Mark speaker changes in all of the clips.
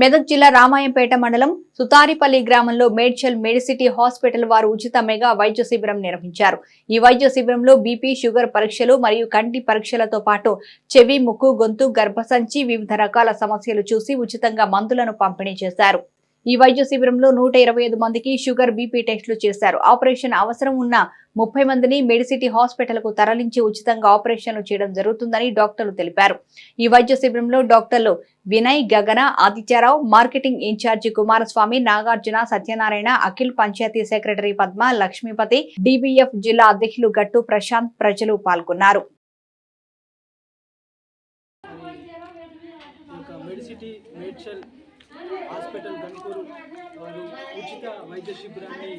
Speaker 1: మెదక్ జిల్లా రామాయంపేట మండలం సుతారిపల్లి గ్రామంలో మేడ్చల్ మెడిసిటీ హాస్పిటల్ వారు ఉచిత మెగా వైద్య శిబిరం నిర్వహించారు. ఈ వైద్య శిబిరంలో బీపీ షుగర్ పరీక్షలు మరియు కంటి పరీక్షలతో పాటు చెవి ముక్కు గొంతు గర్భసంచి వివిధ రకాల సమస్యలు చూసి ఉచితంగా మందులను పంపిణీ చేశారు. ఈ వైద్య శిబిరంలో నూట ఇరవై ఐదు మందికి షుగర్ బీపీ టెస్టులు చేశారు. ఆపరేషన్ అవసరం ఉన్న ముప్పై మందిని మెడిసిటీ హాస్పిటల్కు తరలించి ఉచితంగా ఆపరేషన్లు చేయడం జరుగుతుందని డాక్టర్లు తెలిపారు. ఈ వైద్య శిబిరంలో డాక్టర్లు Vinay Gagana Adityarao marketing incharge Kumaraswamy Nagarjuna Satyanarayana Akhil panchayat secretary Padma Lakshmipathi DBF జిల్లా అధ్యక్షులు గట్టు ప్రశాంత్ ప్రజలు పాల్గొన్నారు.
Speaker 2: మెడిసిటీ మేడ్చల్ హాస్పిటల్ వారు ఉచిత వైద్య శిబిరాన్ని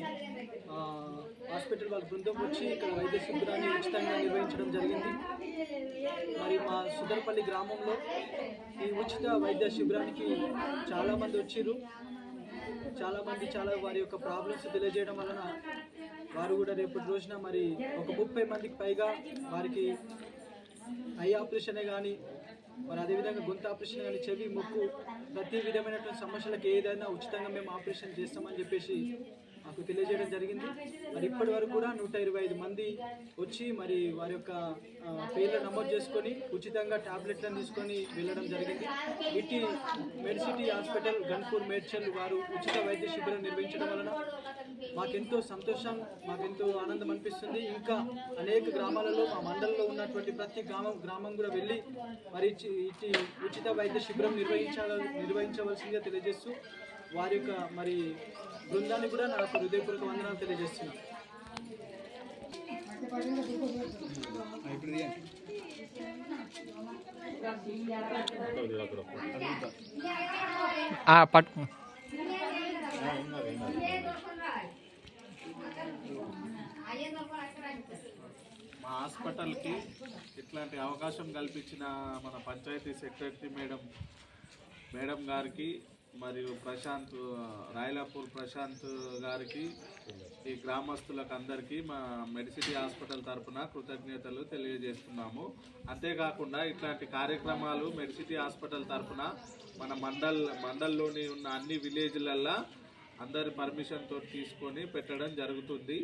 Speaker 2: హాస్పిటల్ వాళ్ళ బృందం వచ్చి ఇక్కడ వైద్య శిబిరాన్ని ఉచితంగా నిర్వహించడం జరిగింది. మరి మా సుదర్పల్లి గ్రామంలో ఈ ఉచిత వైద్య శిబిరానికి చాలామంది వచ్చిర్రు. చాలామంది చాలా వారి యొక్క ప్రాబ్లమ్స్ తెలియజేయడం వలన వారు కూడా రేపటి రోజున మరి ఒక ముప్పై మందికి పైగా వారికి ఐ ఆపరేషనే కానీ మరి అదేవిధంగా గొంతు ఆపరేషన్ కానీ చెవి ముక్కు ప్రతి విధమైనటువంటి సమస్యలకు ఏదైనా ఉచితంగా మేము ఆపరేషన్ చేస్తామని చెప్పేసి మాకు తెలియజేయడం జరిగింది. మరి ఇప్పటి వరకు కూడా నూట ఇరవై ఐదు మంది వచ్చి మరి వారి యొక్క పేర్లు నమోదు చేసుకొని ఉచితంగా ట్యాబ్లెట్లను తీసుకొని వెళ్ళడం జరిగింది. ఇటీ మెడిసిటీ హాస్పిటల్ గన్పూర్ మేడ్చల్ వారు ఉచిత వైద్య శిబిరం నిర్వహించడం వలన మాకెంతో సంతోషం మాకెంతో ఆనందం అనిపిస్తుంది. ఇంకా అనేక గ్రామాలలో మా మండలంలో ఉన్నటువంటి ప్రతి గ్రామం గ్రామం కూడా వెళ్ళి మరి ఇచ్చి- ఉచిత వైద్య శిబిరం నిర్వహించాల నిర్వహించవలసిందిగా తెలియజేస్తూ వారి యొక్క మరి బృందాన్ని కూడా నాకు హృదయపూర్వక వందనాలు తెలియజేస్తున్నాను
Speaker 3: ఆ, పట్టుకో
Speaker 4: మా హాస్పిటల్కి ఇట్లాంటి అవకాశం కల్పించిన మన పంచాయతీ సెక్రటరీ మేడం మేడం గారికి మరియు ప్రశాంత్ రాయలాపూర్ ప్రశాంత్ గారికి ఈ గ్రామస్తులకు అందరికీ మా మెడిసిటీ హాస్పిటల్ తరపున కృతజ్ఞతలు తెలియజేస్తున్నాము. అంతేకాకుండా ఇట్లాంటి కార్యక్రమాలు మెడిసిటీ హాస్పిటల్ తరఫున మన మండల్ మండల్లోని ఉన్న అన్ని విలేజ్లల్లో అందరి పర్మిషన్తో తీసుకొని పెట్టడం జరుగుతుంది.